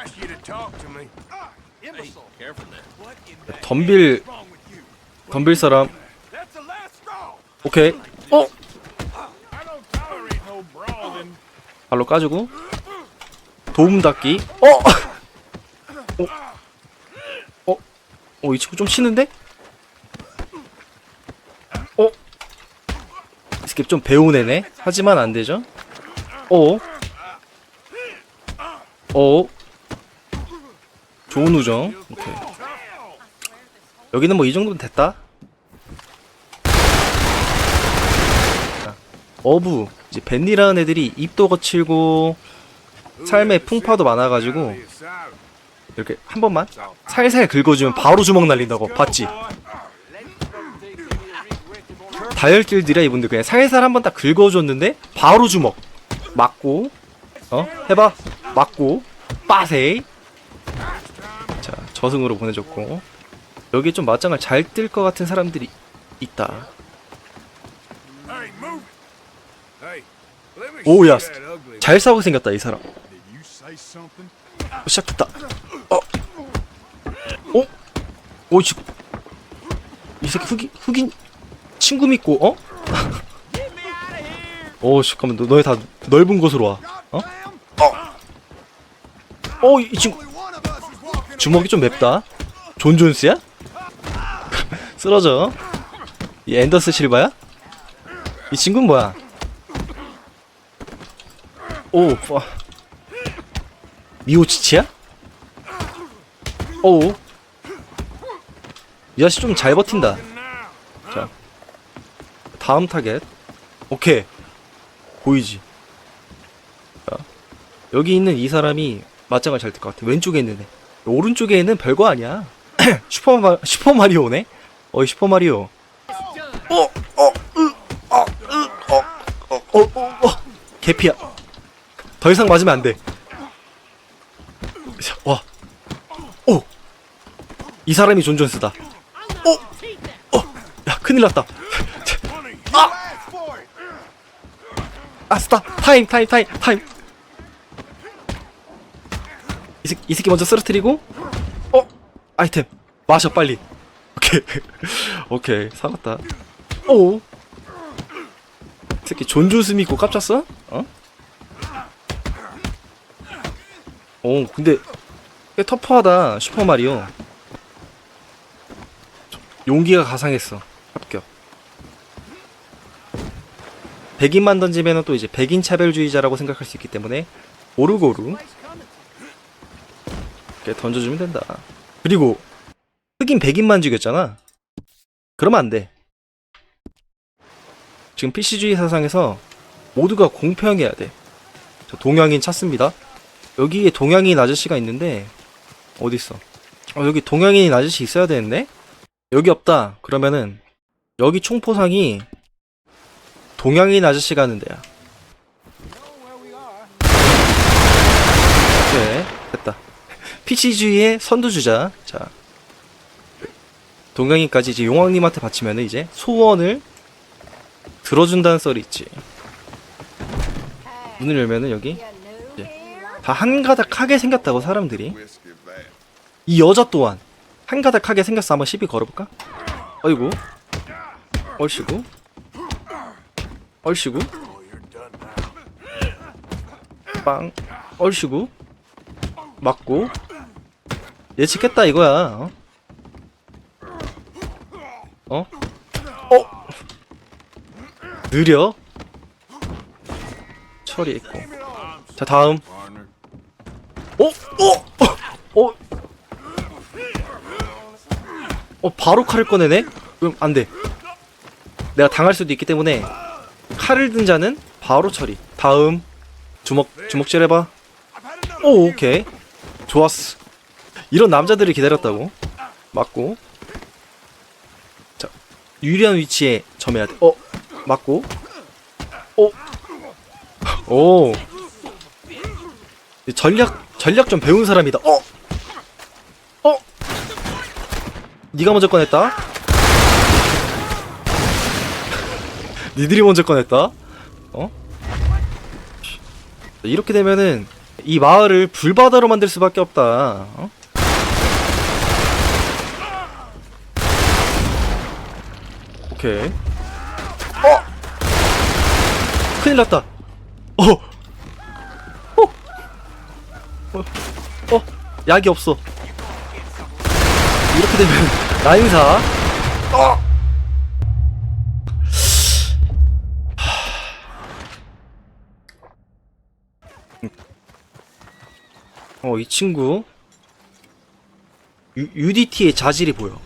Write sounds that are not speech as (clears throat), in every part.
ask you to talk to me. 덤빌 덤빌 사람 That's the last straw. 오케이 어 I don't tolerate no brawling. 발로 까주고 도움 닫기 어 어? 어? 어, 이 친구 좀 치는데? 어? 이 새끼 좀 배운 애네? 하지만 안 되죠? 어? 어? 좋은 우정. 오케이. 여기는 뭐 이 정도면 됐다. 자, 어부. 이제 벤니라는 애들이 입도 거칠고 삶에 풍파도 많아가지고 이렇게 한 번만 살살 긁어주면 바로 주먹 날린다고 봤지? 다혈질들이야 이분들 그냥 살살 한 번 딱 긁어줬는데 바로 주먹 맞고 어 해봐 맞고 빠세이 자 저승으로 보내줬고 여기 좀 맞짱을 잘 뜰 것 같은 사람들이 있다 Hey, move. Hey, let me 오, see 야. that ugly. 잘 싸우게 생겼다 이 사람? 어, 시작됐다. 어, 어, 오, 지, 이 새끼 흑인 흑인 친구 믿고 어? 오, (laughs) 잠깐만, 너, 너네 다 넓은 곳으로 와. 어? 어, 어, 이 친구 주먹이 좀 맵다. 존 존스야? (laughs) 쓰러져. 이 앤더스 실바야? 이 친구는 뭐야? 오, 와. 미오치치야? 어우 이 자식 좀 잘 버틴다 자 다음 타겟 오케이 보이지 자 여기 있는 이 사람이 맞짱을 잘뜰것 같아 왼쪽에 있는 애 오른쪽에 있는 별거 아니야 (clears throat) 슈퍼마, 슈퍼마리오네 어이 슈퍼마리오 어, 어, 으, 어, 으, 어, 어, 어, 어, 어. 개피야 더 이상 맞으면 안돼 자, 와. 오. 이 사람이 존 존스다. 오. 어. 야, 큰일 났다. (laughs) 아. 아스타. 타임, 타임, 타임, 타임. 새끼, 이 새끼 먼저 쓰러뜨리고. 어. 아이템. 마셔 빨리. 오케이. (laughs) 오케이. 살았다. 오. 이 새끼 존 존스 믿고 깝쳤어? 어? 오, 근데 꽤 터프하다 슈퍼마리오 용기가 가상했어 합격 백인만 던지면 또 이제 백인 차별주의자라고 생각할 수 있기 때문에 오르고루 이렇게 던져주면 된다 그리고 흑인 백인만 죽였잖아 그러면 안 돼 지금 PC주의 사상에서 모두가 공평해야 돼 자, 동양인 찾습니다 여기에 동양인 아저씨가 있는데 어디 있어? 어, 여기 동양인 아저씨 있어야 되는데 여기 없다. 그러면은 여기 총포상이 동양인 아저씨가 하는 데야. 네, 됐다. PC주의의 선두주자. 자, 동양인까지 이제 용왕님한테 바치면은 이제 소원을 들어준다는 썰이 있지. 문을 열면은 여기 다 한가닥하게 생겼다고 사람들이. 이 여자 또한 한가닥하게 생겼어. 한번 시비 걸어볼까? 어이구. 얼씨구. 얼씨구. 빵. 얼씨구. 맞고 예측했다 이거야 어? 어? 어? 느려 처리했고 자 다음 어? 어? 어? 어? 어 바로 칼을 꺼내네? 그럼 안돼 내가 당할 수도 있기 때문에 칼을 든 자는 바로 처리 다음 주먹 주먹질 해봐 오 오케이 좋았어 이런 남자들을 기다렸다고 맞고 자 유리한 위치에 점해야 돼어 맞고 어? 오 전략 전략 좀 배운 사람이다. 어? 어? 네가 먼저 꺼냈다. (laughs) 니들이 먼저 꺼냈다. 어? 이렇게 되면은 이 마을을 불바다로 만들 수밖에 없다. 어? 오케이. 어! 큰일 났다. 어! 어! 어! 어! 약이 없어. 이렇게 되면 (laughs) 라인사. 어! 어, 이 친구 유, UDT의 자질이 보여.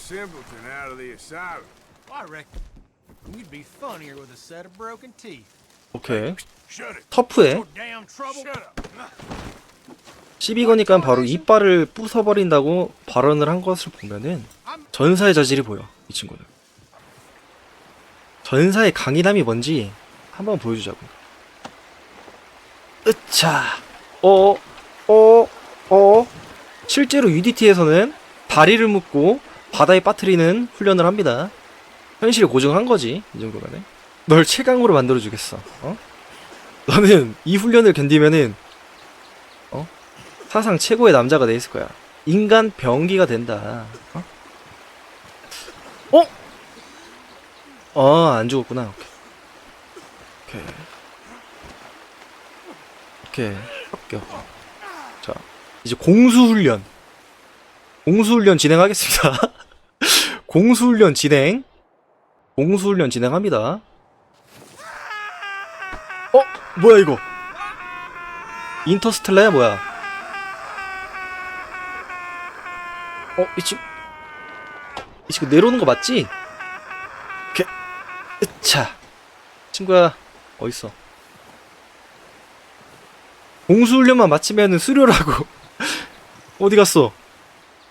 Simpleton out of the asylum? I reckon you'd be funnier with a set of broken teeth. 오케이. Shut it. 터프해. No damn trouble. Shut up. 시비 거니까 바로 이빨을 부숴버린다고 발언을 한 것을 보면은 전사의 자질이 보여. 이 친구는. 전사의 강인함이 뭔지 한번 보여주자고. 으차. 어, 어, 어. 실제로 UDT에서는 다리를 묶고 바다에 빠뜨리는 훈련을 합니다. 현실에 고정한 거지. 이 정도면은. 널 최강으로 만들어주겠어. 어? 너는 이 훈련을 견디면은 어? 사상 최고의 남자가 돼 있을 거야. 인간 병기가 된다. 어? 어? 어, 안 죽었구나. 오케이. 오케이. 오케이. 합격. 자, 이제 공수훈련. 공수훈련 진행하겠습니다. (laughs) 공수훈련 진행. 공수훈련 진행합니다. 어? 뭐야, 이거? 인터스텔라야, 뭐야? 어, 이 친구, 이 친구 내려오는 거 맞지? 이렇게, 으차. 친구야, 어딨어? 공수훈련만 마치면은 수료라고. (laughs) 어디 갔어?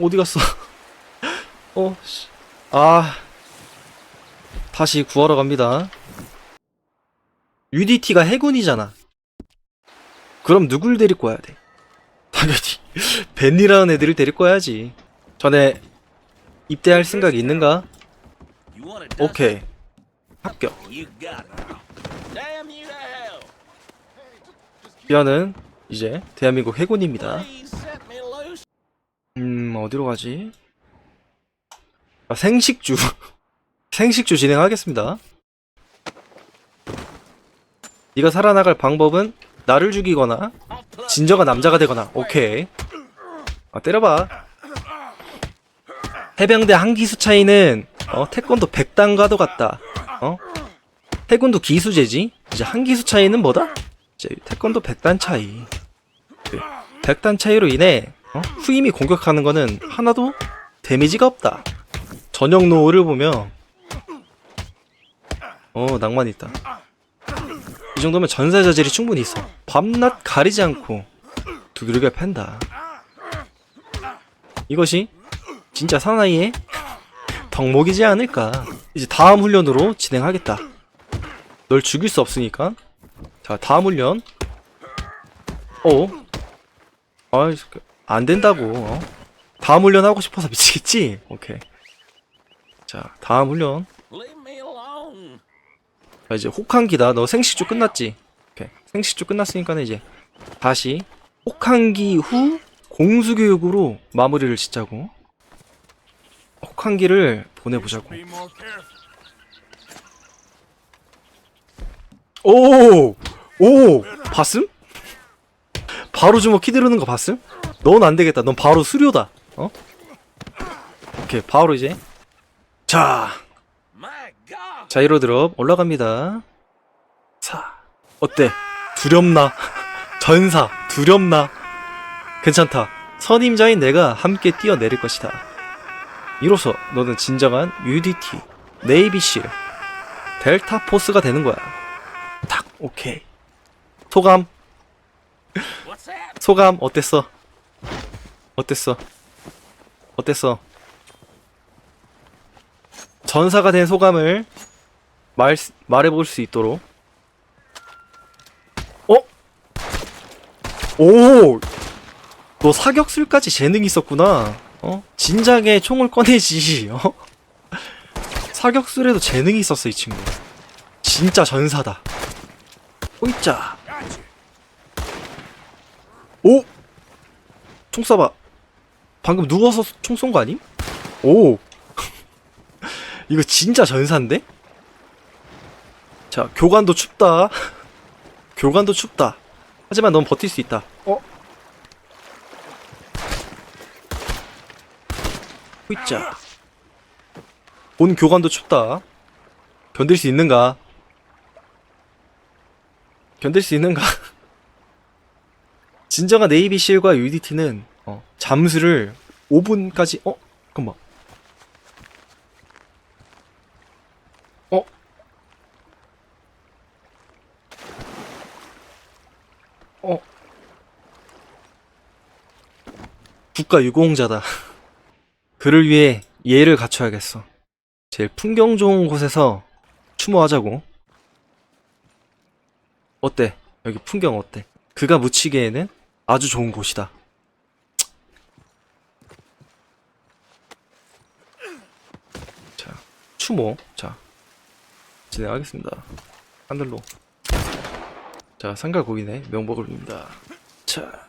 어디 갔어? (laughs) 어, 씨. 아. 다시 구하러 갑니다. UDT가 해군이잖아. 그럼 누굴 데리고 와야 돼? 당연히 (laughs) 벤이라는 애들을 데리고 와야지. 전에 입대할 생각이 있는가? 오케이. 합격. 비아는 이제 대한민국 해군입니다. 어디로 가지? 아, 생식주. (laughs) 생식주 진행하겠습니다. 네가 살아나갈 방법은 나를 죽이거나 진정한 남자가 되거나. 오케이. 아 때려봐. 해병대 한 기수 차이는 어 태권도 100단과도 같다. 어? 해군도 기수제지? 이제 한 기수 차이는 뭐다? 이제 태권도 100단 차이. 100단 차이로 인해 어? 후임이 공격하는 거는 하나도 데미지가 없다 전역 노를 보며 어 낭만 있다 이 정도면 전사 자질이 충분히 있어. 밤낮 가리지 않고 두드러겨 팬다. 이것이 진짜 사나이의 덕목이지 않을까. 이제 다음 훈련으로 진행하겠다. 널 죽일 수 없으니까. 자, 다음 훈련. 어? 아, 안 된다고. 어? 다음 훈련 하고 싶어서 미치겠지? 오케이. 자, 다음 훈련. 자, 이제 혹한기다. 너 생식주 끝났지? 오케이. 생식주 끝났으니까는 이제 다시 혹한기 후 공수교육으로 마무리를 짓자고. 혹한기를 보내보자고. 오! 오! 봤음? 바로 주먹 휘두르는 거 봤음? 넌 안 되겠다. 넌 바로 수료다. 어? 오케이. 바로 이제. 자, God! 자이로 드롭 올라갑니다. 사. 어때? 두렵나? (laughs) 전사, 두렵나? 괜찮다. 선임자인 내가 함께 뛰어내릴 것이다. 이로써 너는 진정한 UDT, 네이비 실, 델타 포스가 되는 거야. 탁, 오케이. 소감? 소감, 어땠어? 어땠어? 어땠어? 전사가 된 소감을 말, 말해볼 수 있도록. 어? 오! 너 사격술까지 재능이 있었구나. 어? 진작에 총을 꺼내지, (laughs) 어? 사격술에도 재능이 있었어, 이 친구. 진짜 전사다. 오이짜. 오! 총 쏴봐. 방금 누워서 총 쏜 거 아님? 오! (laughs) 이거 진짜 전사인데? 자, 교관도 춥다. (laughs) 교관도 춥다. 하지만 넌 버틸 수 있다. 어? 호이자. 본 교관도 춥다. 견딜 수 있는가? 견딜 수 있는가? (laughs) 진정한 네이비 실과 UDT는 어, 잠수를 5분까지 어? 잠깐만. 어? 어? 국가 유공자다. (laughs) 그를 위해 예를 갖춰야겠어. 제일 풍경 좋은 곳에서 추모하자고. 어때? 여기 풍경 어때? 그가 묻히기에는 아주 좋은 곳이다. 자, 추모. 자, 진행하겠습니다. 하늘로. 자, 상갈 고기네. 명복을 빕니다. 자,